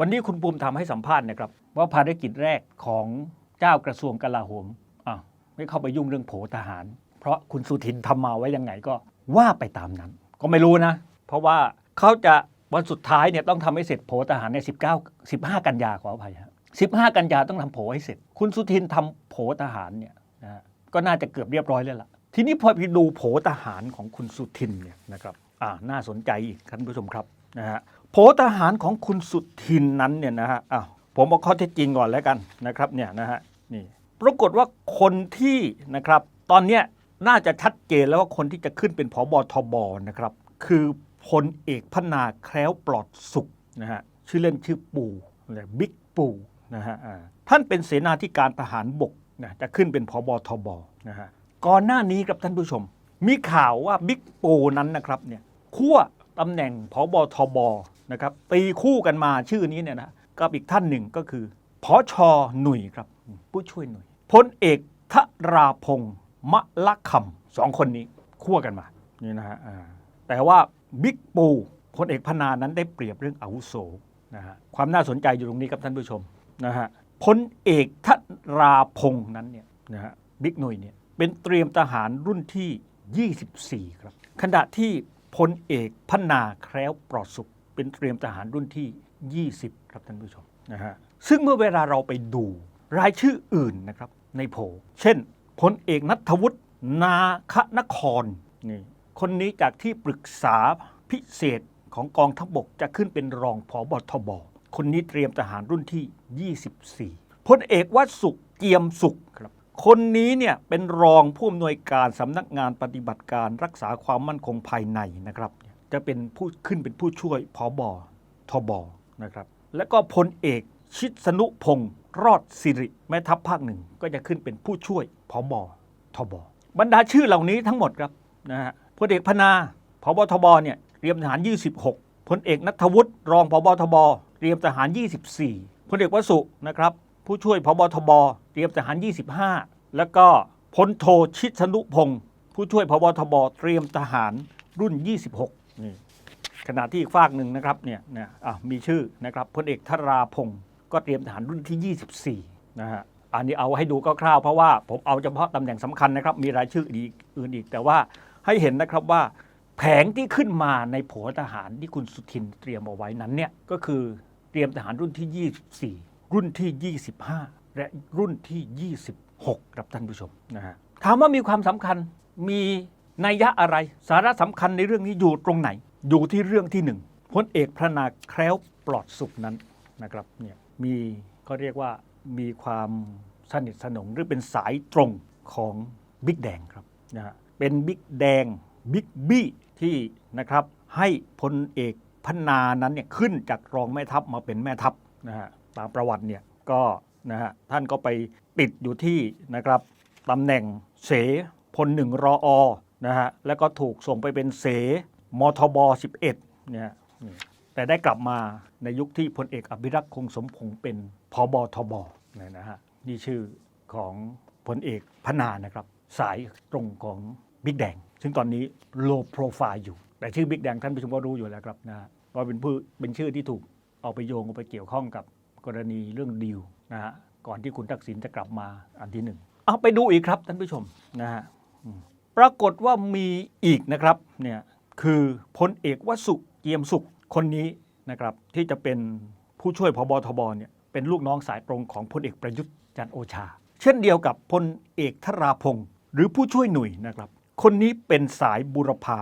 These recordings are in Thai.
วันนี้คุณภูมิธรรมให้สัมภาษณ์นะครับ ว่าภารกิจแรกของเจ้ากระทรวงกลาโหมอะไม่เข้าไปยุ่งเรื่องโผทหาร เพราะคุณสุทินทำมาไว้ยังไงก็ว่าไปตามนั้น ก็ไม่รู้นะ เพราะว่าเขาจะวันสุดท้ายเนี่ยต้องทำให้เสร็จโผทหารใน19 15 กันยาขออภัยฮะ15 กันยาต้องทำโผให้เสร็จ คุณสุทินทำโผทหารเนี่ยนะฮะก็น่าจะเกือบเรียบร้อยแล้วล่ะ ทีนี้พอไปดูโผทหารของคุณสุทินเนี่ยนะครับอ่าน่าสนใจอีกท่านผู้ชมครับ นะฮะโผทหารของคุณสุทินนั้นเนี่ยนะฮะอ้าวผมเอาข้อเท็จจริงก่อนแล้วกันนะครับเนี่ยนะฮะนี่ปรากฏว่าคนที่นะครับตอนเนี้ยน่าจะชัดเจนแล้วว่าคนที่จะขึ้นเป็นผบทบนะครับ คือพลเอกพนาแคล้วปลอดสุขนะฮะชื่อเล่นชื่อปู่หรือบิ๊กปู่นะฮะท่านเป็นเสนาธิการทหารบกนะจะขึ้นเป็นผบทบนะฮะก่อนหน้านี้ครับท่านผู้ชม มีข่าวว่าบิ๊กปูนั้นนะครับเนี่ยขั้ว ตำแหน่งผบทบนะครับตีคู่กันมาชื่อนี้เนี่ยนะกับอีกท่านหนึ่งก็คือพอชอหนุ่ยครับผู้ช่วยหนุ่ยพลเอกทราพงศ์มะละคำสองคนนี้คั่วกันมานี่นะฮะแต่ว่าบิ๊กปูพลเอกพนานั้นได้เปรียบเรื่องอาวุโสนะฮะความน่าสนใจอยู่ตรงนี้ครับท่านผู้ชมนะฮะพลเอกทราพงศ์นั้นเนี่ยนะฮะบิ๊กหนุ่ยเนี่ยเป็นเตรียมทหารรุ่นที่ 24 ครับขณะที่ พลเอกพนาแคล้วปลอดสุข เป็นเตรียมทหารรุ่นที่ 20 ครับท่านผู้ชมนะฮะซึ่งเมื่อเวลาเราไปดูรายชื่ออื่นนะครับในโผเช่นพลเอกนัทวุฒินาคนครนี่คนนี้จากที่ปรึกษาพิเศษของกองทัพบกจะขึ้นเป็นรองผอบทบคนนี้เตรียมทหารรุ่นที่ 24พลเอกวัดสุขเกียมสุขครับ คนนี้เนี่ยเป็นรองผู้อำนวยการสำนักงานปฏิบัติการรักษาความมั่นคงภายในนะครับ จะเป็นผู้ขึ้นเป็นผู้ช่วยผอบทบนะครับ แล้วก็พลเอกชิดสนุพงศ์รอดสิริแม่ทัพภาคหนึ่งก็จะขึ้นเป็นผู้ช่วยผอบทบบรรดาชื่อเหล่านี้ทั้งหมดครับนะฮะพลเอกพนาผบทบเนี่ยเตรียมทหาร 26พลเอกนัทวุฒิรองผบทบเตรียมทหาร 24พลเอกวสุนะครับผู้ช่วยพบทบ รียมทหาร 25 แล้วก็พลโทชิดสนุพงศ์ผู้ช่วยพบทบเตรียมทหารรุ่น 26นี่ขณะที่อีกฝากหนึ่งนะครับเนี่ยเนี่ยอะมีชื่อนะครับพลเอกธราพงศ์ก็เตรียมทหารรุ่นที่ 24 นะฮะอันนี้เอาให้ดูคร่าวๆเพราะว่าผมเอาเฉพาะตำแหน่งสำคัญนะครับ มีรายชื่ออีกอื่นอีก แต่ว่าให้เห็นนะครับว่าแผงที่ขึ้นมาในโผทหารที่คุณสุทินเตรียมเอาไว้นั้นเนี่ยก็คือเตรียมทหารรุ่นที่ 24 รุ่นที่ 25 และรุ่นที่ 26 ครับท่านผู้ชมนะฮะถามว่ามีความสำคัญมีนัยยะอะไร สาระสำคัญในเรื่องนี้อยู่ตรงไหน อยู่ที่เรื่องที่หนึ่งพลเอกพระนาแคล้วปลอดสุขนั้นนะครับเนี่ยมีก็เรียกว่ามีความสนิทสนมหรือเป็นสายตรงของบิ๊กแดงครับนะฮะเป็นบิ๊กแดงบิ๊กบี้ที่นะครับให้พลเอกพนานั้นเนี่ยขึ้นจากรองแม่ทัพมาเป็นแม่ทัพนะฮะตามประวัติเนี่ยก็ นะฮะท่านก็ไปติดอยู่ที่นะครับตำแหน่งเสพลหนึ่งรออนะฮะแล้วก็ถูกส่งไปเป็นเสมทบ 11เนี่ยนี่แต่ได้กลับมาในยุคที่พลเอกอภิรักษ์คงสมพงษ์เป็นพบทบเนี่ยนะฮะนี่ชื่อของพลเอกพนานะครับ สายตรงของบิ๊กแดง ซึ่งตอนนี้โลโปรไฟล์อยู่ แต่ชื่อบิ๊กแดงท่านผู้ชมก็รู้อยู่แล้วครับนะฮะเป็นผู้เป็นชื่อที่ถูกเอาไปโยงเอาไปเกี่ยวข้องกับกรณีเรื่องดีล นะฮะก่อนที่คุณทักษิณจะกลับมาอันที่หนึ่งเอาไปดูอีกครับท่านผู้ชมนะฮะปรากฏว่ามีอีกนะครับเนี่ยคือพลเอกวสุเกียมสุขคนนี้นะครับที่จะเป็นผู้ช่วยพบทบเนี่ยเป็นลูกน้องสายตรงของพลเอกประยุทธ์จันทร์โอชา เช่นเดียวกับพลเอกธราพงศ์หรือผู้ช่วยหนุ่ยนะครับ คนนี้เป็นสายบุรพา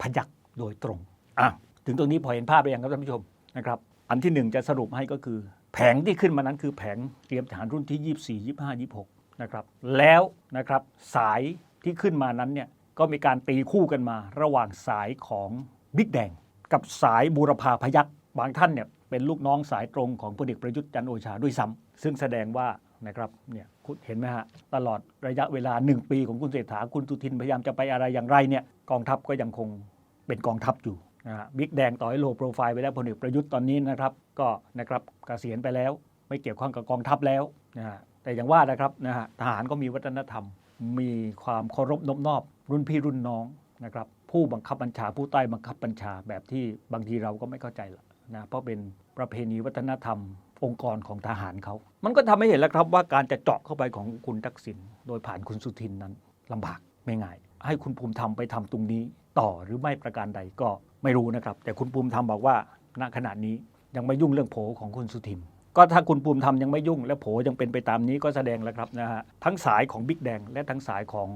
พยักโดยตรงอะถึงตรงนี้พอเห็นภาพไปยังครับท่านผู้ชมนะครับ อันที่หนึ่งจะสรุปให้ก็คือ แผงที่ขึ้นมานั้นคือแผงเตรียมทหารรุ่นที่ 24 25 26นะครับแล้วนะครับสายที่ขึ้นมานั้นเนี่ยก็มีการตีคู่กันมา ระหว่างสายของบิ๊กแดง กับสายบูรพาพยักษ์บางท่านเนี่ยเป็นลูกน้องสายตรงของพลเอกประยุทธ์จันโอชาด้วยซ้ำซึ่งแสดงว่านะครับเนี่ยคุณเห็นไหมฮะตลอดระยะเวลา 1 ปีของคุณเศรษฐาคุณสุทินพยายามจะไปอะไรอย่างไรเนี่ยกองทัพก็ยังคงเป็นกองทัพอยู่ บิ๊กแดงต่อให้โลโปรไฟล์ไปแล้วพลเอกประยุทธ์ตอนนี้นะครับก็นะครับเกษียณไปแล้วไม่เกี่ยวข้องกับกองทัพแล้วนะฮะแต่อย่างว่านะครับนะฮะทหารก็มีวัฒนธรรม มีความเคารพนบนอบ รุ่นพี่รุ่นน้องนะครับผู้บังคับบัญชาผู้ใต้บังคับบัญชาแบบที่บางทีเราก็ไม่เข้าใจละนะเพราะเป็นประเพณีวัฒนธรรม องค์กรของทหารเขา มันก็ทำให้เห็นแล้วครับว่าการจะเจาะเข้าไปของคุณทักษิณโดยผ่านคุณสุทินนั้นลำบากไม่ง่าย ให้คุณภูมิธรรมไปทำตรงนี้ต่อหรือไม่ประการใดก็ ไม่รู้นะครับ แต่คุณภูมิธรรมบอกว่าณขณะนี้ยังไม่ยุ่งเรื่องโผของคุณสุทิน ก็ถ้าคุณภูมิธรรมยังไม่ยุ่ง และโผยังเป็นไปตามนี้ก็แสดงแล้วครับนะฮะทั้งสายของบิ๊กแดงและทั้งสายของ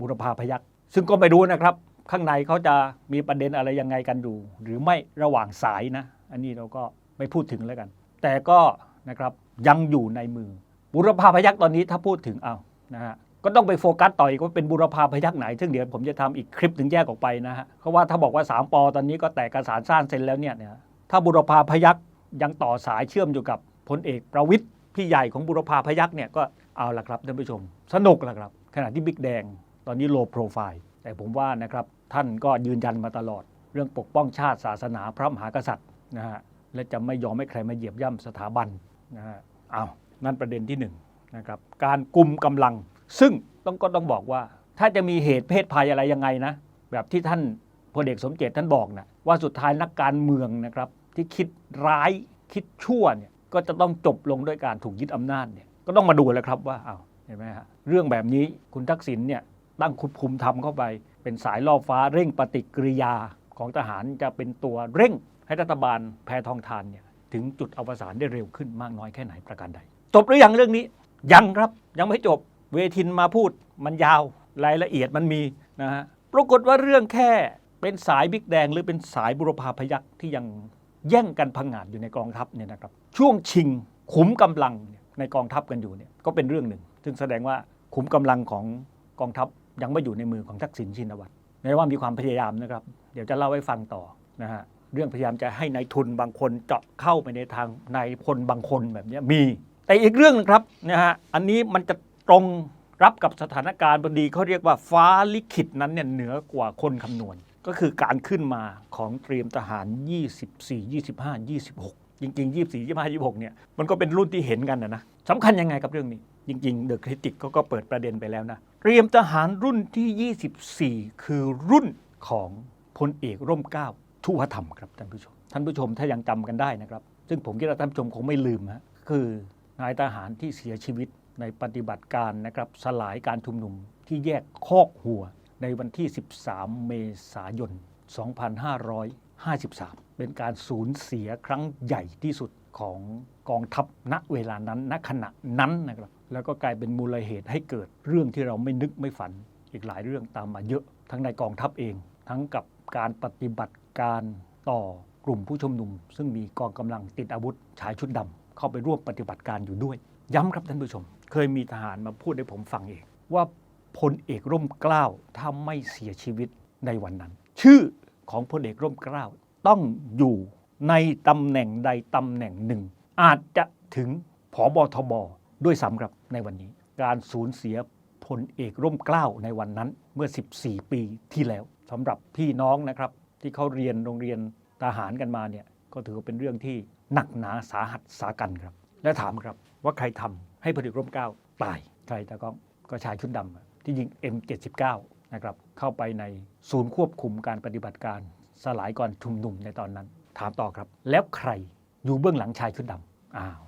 บุรพาพยัคฆ์ซึ่งก็ไม่รู้นะครับ ข้างในเขาจะมีประเด็นอะไรยังไงกันอยู่ หรือไม่ระหว่างสายนะ อันนี้เราก็ไม่พูดถึงแล้วกัน แต่ก็นะครับยังอยู่ในมือบุรพาพยัคฆ์ตอนนี้ถ้าพูดถึงเอานะฮะ ก็ต้องไปโฟกัสต่ออีกว่าเป็นบุรพาพยัคฆ์ไหน ซึ่งเดี๋ยวผมจะทำอีกคลิปถึงแยกออกไปนะฮะเพราะว่าถ้าบอกว่า 3ปอตอนนี้ก็แตกกระสานสร้างเซ็นแล้วเนี่ยถ้าบุรพาพยัคฆ์ยังต่อสายเชื่อมอยู่กับพลเอกประวิทย์พี่ใหญ่ของบุรพาพยัคฆ์เนี่ยก็เอาละครับท่านผู้ชม สนุกละครับ ขณะที่บิ๊กแดงตอนนี้โลโปรไฟล์แต่ผมว่านะครับท่านก็ยืนยันมาตลอด เรื่องปกป้องชาติศาสนาพระมหากษัตริย์นะฮะและจะไม่ยอมให้ใครมาเหยียบย่ำสถาบันนะฮะเอานั่นประเด็นที่หนึ่งนะครับการกลุ่มกำลัง ซึ่งต้องก็ต้องบอกว่า ถ้าจะมีเหตุเพศภัยอะไรยังไงนะ แบบที่ท่านพลเอกสมเจตท่านบอกนะว่าสุดท้ายนักการเมืองนะครับ ที่คิดร้ายคิดชั่วเนี่ยก็จะต้องจบลงด้วยการถูกยึดอำนาจเนี่ยก็ต้องมาดูแล้วครับว่าเอ้าเห็นไหมฮะเรื่องแบบนี้คุณทักษิณเนี่ยตั้งคุณภูมิธรรมเข้าไป เป็นสายล่อฟ้าเร่งปฏิกิริยาของทหารจะเป็นตัวเร่งให้รัฐบาลแพทองทานเนี่ยถึงจุดอวสานได้เร็วขึ้นมากน้อยแค่ไหนประการใด จบหรือยังเรื่องนี้ ยังครับยังไม่จบ เวทินมาพูดมันยาวรายละเอียดมันมีนะฮะปรากฏว่าเรื่องแค่เป็นสายบิ๊กแดง หรือเป็นสายบุรพาพยัคฆ์ที่ยังแย่งกันพังงาดอยู่ในกองทัพเนี่ยนะครับ ช่วงชิงขุมกำลังในกองทัพกันอยู่เนี่ยก็เป็นเรื่องหนึ่ง ซึ่งแสดงว่าขุมกำลังของกองทัพยังไม่อยู่ในมือของทักษิณชินวัตรแม้ว่ามีความพยายามนะครับ เดี๋ยวจะเล่าให้ฟังต่อนะฮะเรื่องพยายามจะให้ในายทุนบางคนเจาะเข้าไปในทางนายพลบางคนแบบนี้มี แต่อีกเรื่องหนึงครับนะฮะอันนี้มันจะ ตรงรับกับสถานการณ์พอดีเขาเรียกว่าฟ้าลิขิตนั้นเนี่ยเหนือกว่าคนคำนวณ ก็คือการขึ้นมาของเตรียมทหาร 24 25 26 จริง ๆ 24 25 26เนี่ยมันก็เป็นรุ่นที่เห็นกันนะนะสำคัญยังไงกับเรื่องนี้ จริง ๆ เดอะคริติกก็เปิดประเด็นไปแล้วนะเตรียมทหารรุ่นที่ 24 คือรุ่นของพลเอกร่มเกล้าทุวธรรมครับท่านผู้ชม ท่านผู้ชมถ้ายังจำกันได้นะครับ ซึ่งผมคิดว่าท่านผู้ชมคงไม่ลืมฮะคือนายทหารที่เสียชีวิต ในปฏิบัติการนะครับสลายการชุมนุมที่แยกคอกหัวในวันที่ 13 เมษายน 2553 เป็นการสูญเสียครั้งใหญ่ที่สุดของกองทัพณเวลานั้นณขณะนั้นนะครับแล้วก็กลายเป็นมูลเหตุให้เกิดเรื่องที่เราไม่นึกไม่ฝัน อีกหลายเรื่องตามมาเยอะ ทั้งในกองทัพเอง ทั้งกับการปฏิบัติการต่อกลุ่มผู้ชุมนุม ซึ่งมีกองกำลังติดอาวุธชายชุดดำเข้าไปร่วมปฏิบัติการอยู่ด้วย ย้ำครับท่านผู้ชม เคยมีทหารมาพูดให้ผมฟังเอง ว่าพลเอกร่มเกล้าถ้าไม่เสียชีวิตในวันนั้น ชื่อของพลเอกร่มเกล้าต้องอยู่ในตำแหน่งใดตำแหน่งหนึ่ง อาจจะถึงผอบทบด้วยซ้ำครับในวันนี้ การสูญเสียพลเอกร่มเกล้าในวันนั้นเมื่อ 14 ปีที่แล้วสำหรับพี่น้องนะครับ ที่เขาเรียนโรงเรียนทหารกันมาเนี่ยก็ถือว่าเป็นเรื่องที่หนักหนาสาหัสสากันครับ และถามครับ ว่าใครทำให้พลเอกร่มเก้าตายใครต่ก็ก็ชายชุดดำที่ยิง M79 นะครับเข้าไปในศูนย์ควบคุมการปฏิบัติการสลายก่อนชุมนุมในตอนนั้น ถามต่อครับ แล้วใครอยู่เบื้องหลังชายชุดดำอ้าว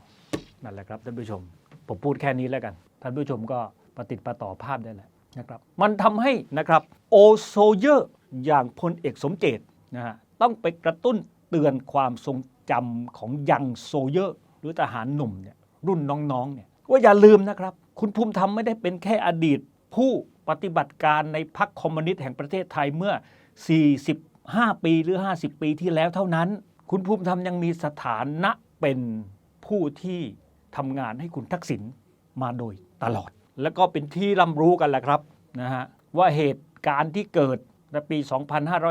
นั่นแหละครับท่านผู้ชม ผมพูดแค่นี้แล้วกัน ท่านผู้ชมก็ปฏิดประต่อภาพได้แหละนะครับ มันทำให้นะครับโอโซเยอร์อย่างพลเอกสมเจตนะฮะต้องไปกระตุ้นเตือนความทรงจำของยังโซเยอร์ หรือทหารหนุ่มเนี่ย รุ่นน้องๆเนี่ยว่าอย่าลืมนะครับ คุณภูมิธรรมไม่ได้เป็นแค่อดีต ผู้ปฏิบัติการในพรรคคอมมิวนิสต์แห่งประเทศไทยเมื่อ 45 ปีหรือ 50 ปีที่แล้วเท่านั้น คุณภูมิธรรมยังมีสถานะเป็นผู้ที่ทำงานให้คุณทักษิณมาโดยตลอด แล้วก็เป็นที่ร่ำรู้กันแหละครับนะฮะว่าเหตุการณ์ที่เกิดในปี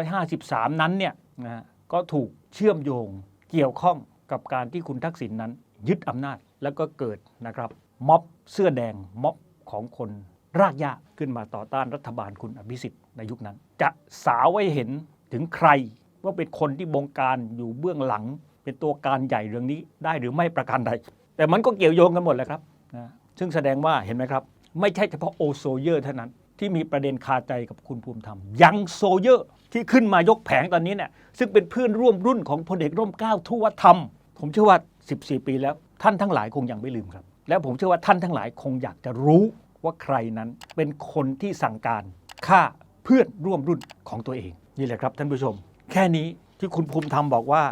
2553 นั้นเนี่ยนะฮะก็ถูกเชื่อมโยงเกี่ยวข้องกับการที่คุณทักษิณนั้น ยึดอำนาจ แล้วก็เกิดนะครับม็อบเสื้อแดงม็อบของคนรากหญ้าขึ้นมาต่อต้านรัฐบาลคุณอภิสิทธิ์ในยุคนั้น จะสาวไว้เห็นถึงใครว่าเป็นคนที่บงการอยู่เบื้องหลัง เป็นตัวการใหญ่เรื่องนี้ได้หรือไม่ประการใด แต่มันก็เกี่ยวโยงกันหมดแหละครับนะซึ่งแสดงว่าเห็นไหมครับ ไม่ใช่เฉพาะโอโซเยอร์เท่านั้นที่มีประเด็นคาใจกับคุณภูมิธรรม ยังโซเยอร์ที่ขึ้นมายกแผงตอนนี้เนี่ยซึ่งเป็นเพื่อนร่วมรุ่นของพลเอกร่มเกล้าทุวธรรม ผมเชื่อว่า 14 ปีแล้วท่านทั้งหลายคงยังไม่ลืมครับ และผมเชื่อว่าท่านทั้งหลายคงอยากจะรู้ว่าใครนั้นเป็นคนที่สั่งการฆ่าเพื่อนร่วมรุ่นของตัวเอง นี่แหละครับท่านผู้ชม แค่นี้ที่คุณภูมิธรรมบอกว่า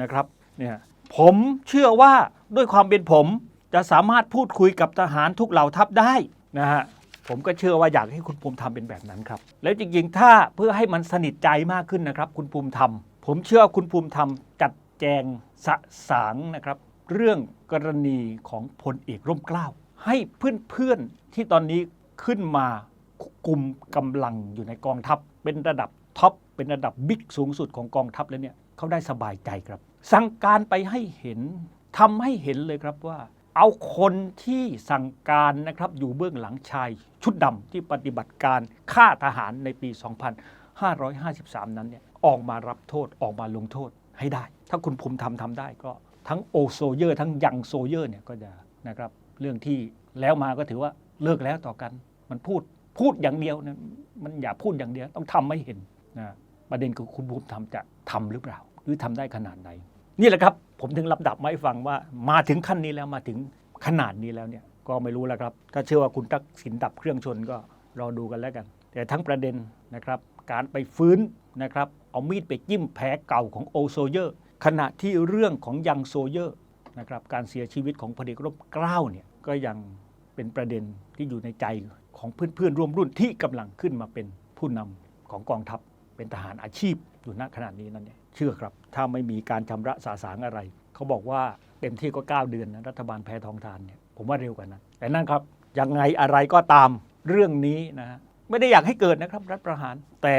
นะครับเนี่ยผมเชื่อว่าด้วยความเป็นผมจะสามารถพูดคุยกับทหารทุกเหล่าทัพได้นะฮะผมก็เชื่อว่าอยากให้คุณภูมิธรรมเป็นแบบนั้นครับ แล้วจริงๆ ถ้าเพื่อให้มันสนิทใจมากขึ้นนะครับ คุณภูมิธรรม ผมเชื่อว่าคุณภูมิธรรมจัด แจงสะสางนะครับ เรื่องกรณีของพลเอกร่มเกล้า ให้เพื่อนๆที่ตอนนี้ขึ้นมากลุ่มกำลังอยู่ในกองทัพ เป็นระดับท็อปเป็นระดับบิ๊กสูงสุดของกองทัพแล้วเนี่ยเขาได้สบายใจครับ สั่งการไปให้เห็นทำให้เห็นเลยครับว่า เอาคนที่สั่งการนะครับอยู่เบื้องหลังชาย ชุดดำที่ปฏิบัติการฆ่าทหารในปี 2553 นั้นเนี่ยออกมารับโทษออกมาลงโทษให้ได้ ถ้าคุณภูมิธรรมทำได้ก็ทั้งโอโซเยอร์ ทั้งยังโซเยอร์เนี่ยก็จะนะครับเรื่องที่แล้วมาก็ถือว่าเลิกแล้วต่อกัน มันพูดพูดอย่างเดียวนะมันอย่าพูดอย่างเดียวต้องทำให้เห็นนะประเด็นคือคุณภูมิธรรมจะทำหรือเปล่า หรือทำได้ขนาดไหน นี่แหละครับ ผมถึงลำดับมาให้ฟังว่ามาถึงขั้นนี้แล้วมาถึงขนาดนี้แล้วเนี่ยก็ไม่รู้แล้วครับถ้าเชื่อว่าคุณทักษิณดับเครื่องชนก็รอดูกันแล้วกัน แต่ทั้งประเด็นนะครับ การไปฟื้นนะครับเอามีดไปจิ้มแผลเก่าของโอโซเยอร์ ขณะที่เรื่องของยังโซเยอร์นะครับการเสียชีวิตของพลเอกรบเกล้าเนี่ยก็ยังเป็นประเด็นที่อยู่ในใจของเพื่อนๆร่วมรุ่นที่กำลังขึ้นมาเป็นผู้นำของกองทัพเป็นทหารอาชีพอยู่ณขณะนี้นั่นเนี่ยเชื่อครับ ถ้าไม่มีการชำระสาสางอะไร เขาบอกว่าเต็มที่ก็ 9 เดือนนะรัฐบาลแพ้ทองทานเนี่ยผมว่าเร็วกว่านั้นแต่นั่นครับยังไงอะไรก็ตามเรื่องนี้นะฮะไม่ได้อยากให้เกิดนะครับรัฐประหารแต่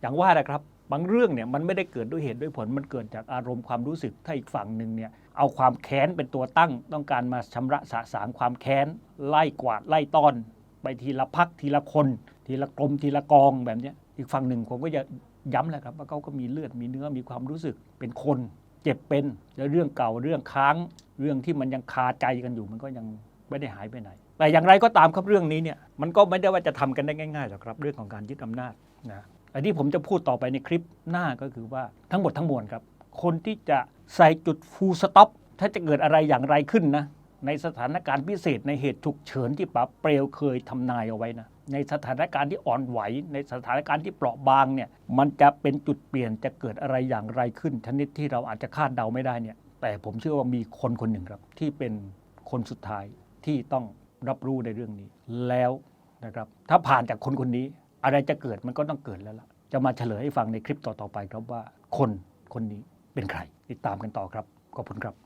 อย่างว่านะครับ บางเรื่องเนี่ยมันไม่ได้เกิดด้วยเหตุด้วยผลมันเกิดจากอารมณ์ความรู้สึกถ้าอีกฝั่งหนึ่งเนี่ยเอาความแค้นเป็นตัวตั้ง ต้องการมาชำระสาสางความแค้น ไล่กวาดไล่ต้อน ไปทีละพักทีละคน ทีละกรมทีละกองแบบนี้อีกฝั่งหนึ่งผมก็จะย้ำแหละครับว่าเขาก็มีเลือดมีเนื้อมีความรู้สึกเป็นคนเจ็บเป็นแล้วเรื่องเก่าเรื่องค้าง เรื่องที่มันยังคาใจกันอยู่มันก็ยังไม่ได้หายไปไหน แต่อย่างไรก็ตามครับเรื่องนี้เนี่ยมันก็ไม่ได้ว่าจะทำกันได้ง่ายๆหรอกครับ เรื่องของการยึดอำนาจนะ อันที่ผมจะพูดต่อไปในคลิปหน้าก็คือว่าทั้งหมดทั้งมวลครับ คนที่จะใส่จุดฟูลสต็อปถ้าจะเกิดอะไรอย่างไรขึ้นนะ ในสถานการณ์พิเศษในเหตุฉุกเฉินที่ป๋าเปลวเคยทำนายเอาไว้นะในสถานการณ์ที่อ่อนไหว ในสถานการณ์ที่เปราะบางเนี่ยมันจะเป็นจุดเปลี่ยนจะเกิดอะไรอย่างไรขึ้น ชนิดที่เราอาจจะคาดเดาไม่ได้เนี่ยแต่ผมเชื่อว่ามีคนคนหนึ่งครับ ที่เป็นคนสุดท้ายที่ต้องรับรู้ในเรื่องนี้แล้วนะครับ ถ้าผ่านจากคนคนนี้ อะไรจะเกิดมันก็ต้องเกิดแล้วล่ะ จะมาเฉลยให้ฟังในคลิปต่อๆไปครับว่าคนคนนี้เป็นใคร ติดตามกันต่อครับ ขอบคุณครับ